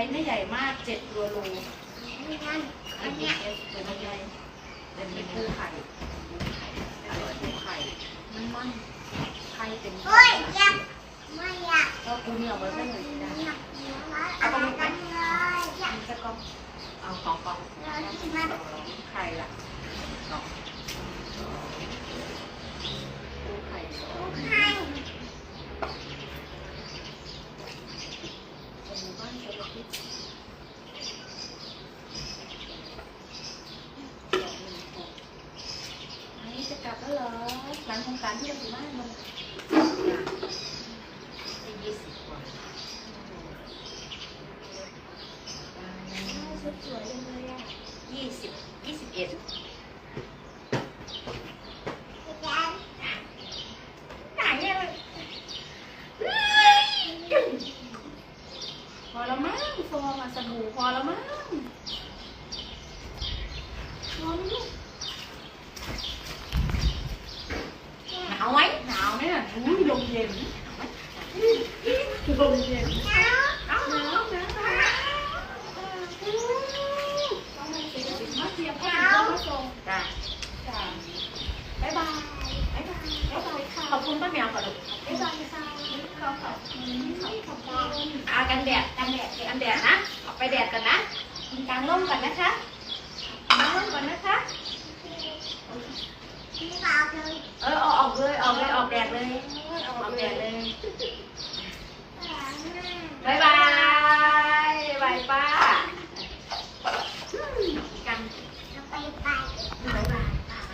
ปูไข่ไซส์ไม่ใหญ่มากเจ็ดตัวโลอันนี้เป็นตัวใหญ่เป็นปูไข่ปูไข่อร่อยปูไข่มันมันไข่เต็มก็ปูเนี่ยเอาไว้ไม่เลยนะเอาตรงนี้ไปมันจะก็เอาสองกล่องไข่ละสองปูไข่สองหมู่บ้านเศรษฐกิจอันนี้จะ กลับแล้วเหรอ หลังโครงการที่เราถือว่ามันยี่สิบกว่าชุดสวยจังเลยอะยี่สิบยี่สิบเอ็ดไหนอะเฮ้ยพอแล้วมั้งฟองอะสบู่พอแล้วมั้งพอไหมลูกหนาวไหมหนาวไหมอะอุ้ยลม เย็นลมเย็นหนาวหนาวหนาวหนาวต้องมาเสียสิมาเสียพ่อมาส่งจ้ะจ้ะบ๊ายบายบ๊ายบายบ๊ายบายค่ะขอบคุณป้าแมวก่อนลูกบ๊ายบายค่ะขอบคุณขอบคุณอากันแดดกันแดดกันแดดนะออกไปแดดกันนะกลางร่มก่อนนะคะกลางร่มก่อนนะคะ เอออออกเลยออกเลยออกแดดเลยออกแดดเลยบายบายบายป้ากันบายบายป้าไป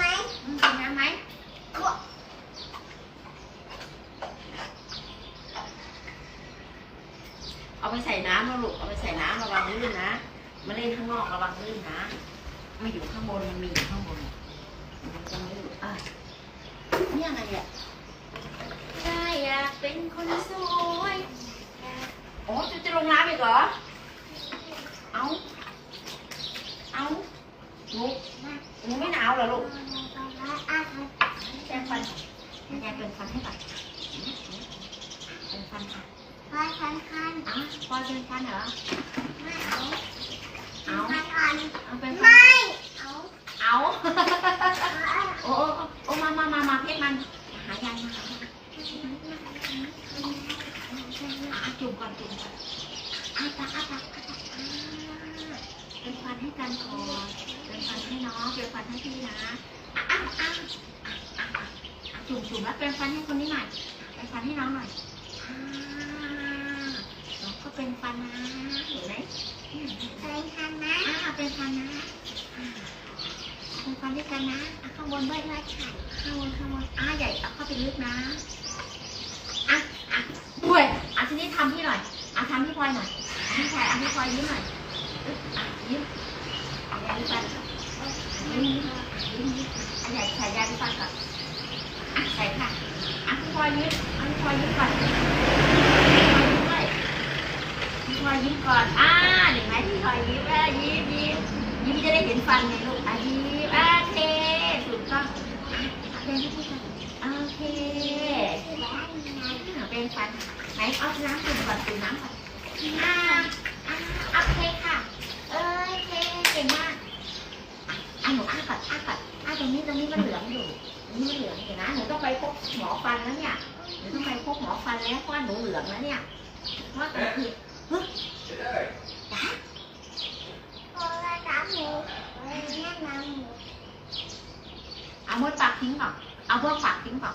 แล้วกินน้ำไหมเอาไปใส่น้ำนะลูกเอาไปใส่น้ำระวังลื่นนะมาเล่นข้างนอกระวังลื่นนะ ไม่อยู่ข้างบนมันมีอยู่ข้างบนมันจะไม่อยู่อะนี่อะไรอะได้อยากเป็นคนสวยโอ้จะจะลงน้ำอีกเหรอ เอาเอาหนูหนูไม่หนาวเหรอลูกแปรงฟันยายเป็นฟันให้ก่อนเป็นฟันค่ะอะพอเป็นฟันเหรอเอา เอาเป็นฟัน เอาโอ้โอ้โอ้มามามามาเพชรมันหายายมาอะจุ่มก่อนจุ่มก่อนอาปากอาปากอาปากอ่าเป็นฟันให้กันก่อนเป็นฟันให้น้องเป็นฟันให้พี่นะอะอะอะอะอะอะจุ่มจุ่มแล้วเป็นฟันให้คนนี้หน่อยเป็นฟันให้น้องหน่อยอ่าน้องก็เป็นฟันนะเห็นไหมอืมอ่าเป็นฟันนะอ่าเป็นฟัน ด้วยกันนะอะข้างบนด้วยด้วยค่ะข้างบนข้างบนอะใหญ่เอาเข้าไปลึกนะอะอะด้วยอะทีนี้ทำพี่หน่อยอะทำพี่พลอยหน่อยพี่พลอยอะพี่พลอยยิ้มหน่อยอะยิ้มอะยายพี่ฟันยิ้มยิ้มอะยิ้มยิ้มอะใหญ่ใส่ยายพี่ฟันก่อนอะใส่ค่ะอะพี่พลอยยิ้มอะพี่พลอยยิ้มก่อนพี่พลอยยิ้มก่อนอ่าเห็นไหมพี่พลอยยิ้มอะยิ้มยิ้มยิ้มจะได้เห็นฟันไงลูกอะยิ้ม กต้อเป็นที่พูดกันโอเคเป็นฟันไหนเอาน้ำดื่มก่อนดื่มน้ำก่อนอ่าอ่าโอเคค่ะ เออโอเคเก่งมากอะอะหนูอ้าก่อนอ้าก่อนอ้าตรงนี้ตรงนี้มันเหลืองอยู่นี้มันเหลืองอยู่นะหนูต้องไปพบหมอฟันแล้วเนี่ยหนูต้องไปพบหมอฟันแล้วเพราะหนูเหลืองแล้วเนี่ยเพราะว่าตอนคือเฮ้ยจ้า เอามดปากทิ้งก่อนเอาพวกปากทิ้งก่อน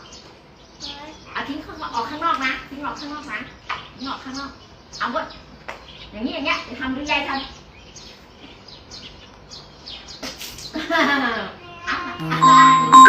เอาทิ้งข้างออกข้างนอกนะ ทิ้งออกข้างนอกนะทิ้งออกข้างนอก เอามดอย่างนี้อย่างเงี้ยจะทำหรือยายทำเอาเอา